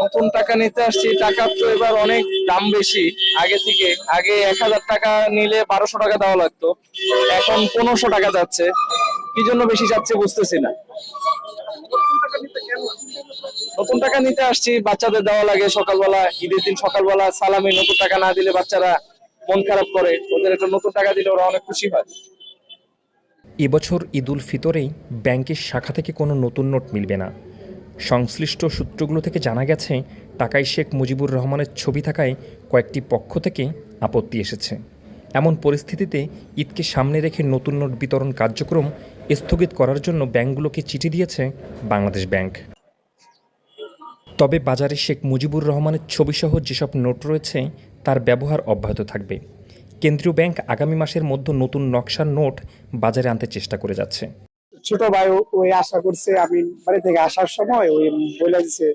নতুন টাকা নিতে আসছি টাকার তো এবার অনেক দাম বেশি। আগে থেকে, আগে এক হাজার টাকা নিলে বারোশো টাকা দেওয়া লাগতো। এখন পনেরোশো টাকা যাচ্ছে। কি জন্য বেশি যাচ্ছে বুঝতেছি না। নতুন টাকা নিতে আসছি, বাচ্চাদের দেওয়া লাগে সকালবেলা, ঈদের দিন সকালবেলা সালামি, নতুন টাকা না দিলে বাচ্চারা মন খারাপ করে। ওদের একটা নতুন টাকা দিলে ওরা অনেক খুশি হয়। এবছর ঈদুল ফিতরেই ব্যাংকের শাখা থেকে কোনো নতুন নোট মিলবে না। সংশ্লিষ্ট সূত্রগুলো থেকে জানা গেছে, টাকায় শেখ মুজিবুর রহমানের ছবি থাকায় কয়েকটি পক্ষ থেকে আপত্তি এসেছে। এমন পরিস্থিতিতে ঈদকে সামনে রেখে নতুন নোট বিতরণ কার্যক্রম স্থগিত করার জন্য ব্যাংকগুলোকে চিঠি দিয়েছে বাংলাদেশ ব্যাংক। তবে বাজারে শেখ মুজিবুর রহমানের ছবিসহ যেসব নোট রয়েছে, তার ব্যবহার অব্যাহত থাকবে। কেন্দ্রীয় ব্যাংক আগামী মাসের মধ্যে নতুন নকশার নোট বাজারে আনতে চেষ্টা করে যাচ্ছে। ছোট ভাই ও- ওই আশা করছে আমি বাড়ি থেকে আসার সময় ওই বলে দিছে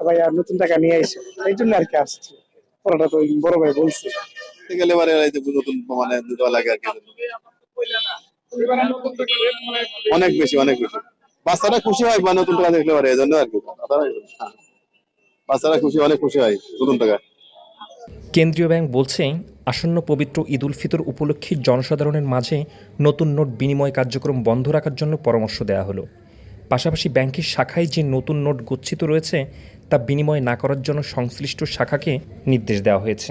ভাই আর নতুন টাকা নিয়ে এসে এই জন্য আর কি আসছে। পড়াটা তো বড় ভাই বলছে। গেলে এবারে নতুন মানে দেওয়া লাগে আর কি। অনেক বেশি অনেক বেশি। বাচ্চারা খুশি হয় বা নতুন টাকা দেখলে পারে এই জন্য আর কি। হ্যাঁ। বাচ্চারা খুশি অনেক খুশি হয় নতুন টাকা। কেন্দ্রীয় ব্যাংক বলছে আসন্ন পবিত্র ঈদ উল ফিতর উপলক্ষে জনসাধারণের মাঝে নতুন নোট বিনিময় কার্যক্রম বন্ধ রাখার জন্য পরামর্শ দেওয়া হলো। পাশাপাশি ব্যাংকের শাখায় যে নতুন নোট গচ্ছিত রয়েছে, তা বিনিময় না করার জন্য সংশ্লিষ্ট শাখাকে নির্দেশ দেওয়া হয়েছে।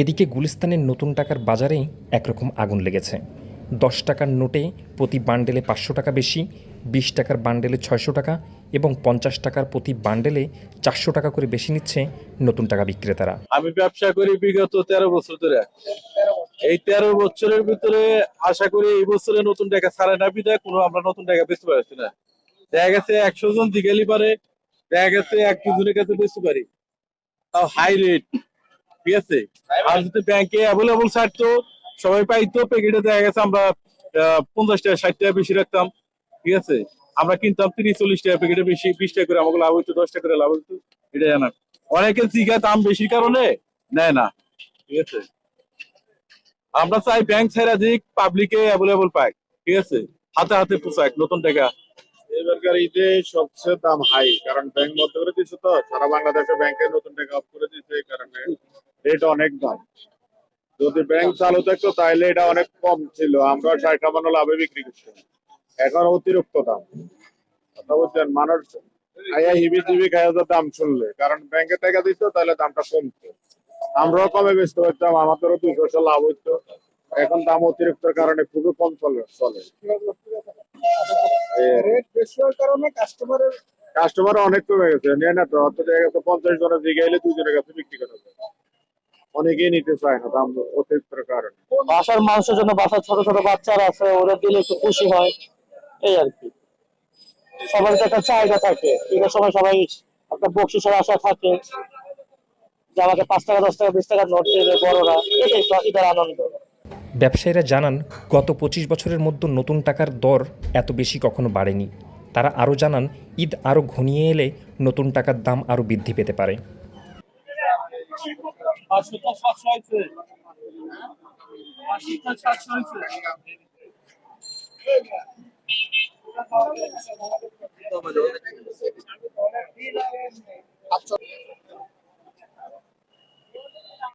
এদিকে গুলিস্তানের নতুন টাকার বাজারেই একরকম আগুন লেগেছে। দশ টাকার নোটে প্রতি বান্ডেলে পাঁচশো টাকা বেশি, বিশ টাকার বান্ডেলে ছয়শো টাকা এবং পঞ্চাশ টাকার প্রতি বান্ডেলে চারশো টাকা করে বেশি নিচ্ছে নতুন টাকা বিক্রেতারা। আমি ব্যবসা করি বিগত তেরো বছর ধরে। এই তেরো বছরের ভিতরে আশা করি এই বছরে নতুন টাকা ছাড়ে না, বিদায় কোনো আমরা নতুন টাকা বেচতে পারছি না। দেখা গেছে একশো জন দিঘালি পারে, দেখা গেছে এক দুজনের কাছে বেচতে পারি। তাও হাই রেট ঠিক আছে? আর যদি ব্যাংকে অ্যাভেলেবল ছাড়তো সবাই পাইতো প্যাকেটে দেখা গেছে আমরা পঞ্চাশ টাকা, ষাট টাকা বেশি রাখতাম, ঠিক আছে? আমরা কিনতাম তিরিশ, চল্লিশ টাকা প্যাকেটে বেশি, বিশ টাকা করে, আমাকে লাভ হইতো, দশ টাকা করে লাভ হইতো এটা জানা অনেকে জিগা দাম বেশির কারণে নেয় না, ঠিক আছে? আমরা চাই ব্যাংক ছাড়া দিক পাবলিকে অ্যাভেলেবল পাক ঠিক আছে? হাতে হাতে পোশাক নতুন টাকা। সবচেয়ে দাম হাই কারণ ব্যাংক বন্ধ করে দিচ্ছে তো, সারা বাংলাদেশে ব্যাংকে নতুন টাকা অফ করে দিচ্ছে রেট অনেক দাম। যদি ব্যাংক চালু থাকতো তাহলে এটা অনেক কম ছিল। আমরা ষাট টাকানো লাভে বিক্রি করছি এখন অতিরিক্ত দাম। কথা বলছেন মানুষ আয়া হিবি জিবি খায় দাম শুনলে। কারণ ব্যাংকে টাকা দিত তাহলে দামটা কমতো। আমরাও কমে বেচতে পারতাম আমাদেরও দুই পয়সা লাভ হইতো। এখন দাম অতিরিক্তের কারণে খুবই কম চলে চলে। কাস্টমার অনেক কমে গেছে। নিয়ে না তো অত জায়গা তো পঞ্চাশ জনের দিকে এলে দুজনের কাছে বিক্রি করা যায়। অনেকেই নিতে চায় না দাম অতিরিক্তের কারণে। বাসার মানুষের জন্য বাসার ছোট ছোট বাচ্চারা আছে ওরা দিলে একটু খুশি হয় এই আর কি। সবার একটা চাহিদা থাকে ঈদের সময় সবাই একটা বকশিসের আশা থাকে যে আমাকে পাঁচ টাকা দশ টাকা বিশ টাকা নোট দেবে বড়রা এটাই তো ঈদের আনন্দ। ব্যবসায়ীরা জানান গত পঁচিশ বছরের মধ্যে নতুন টাকার দর এত বেশি কখনো বাড়েনি। তারা আরও জানান ঈদ আরও ঘনিয়ে এলে নতুন টাকার দাম আরও বৃদ্ধি পেতে পারে। পাঁচশোটা সাতশো হয়েছে। আশিটা সাতশো হয়েছে।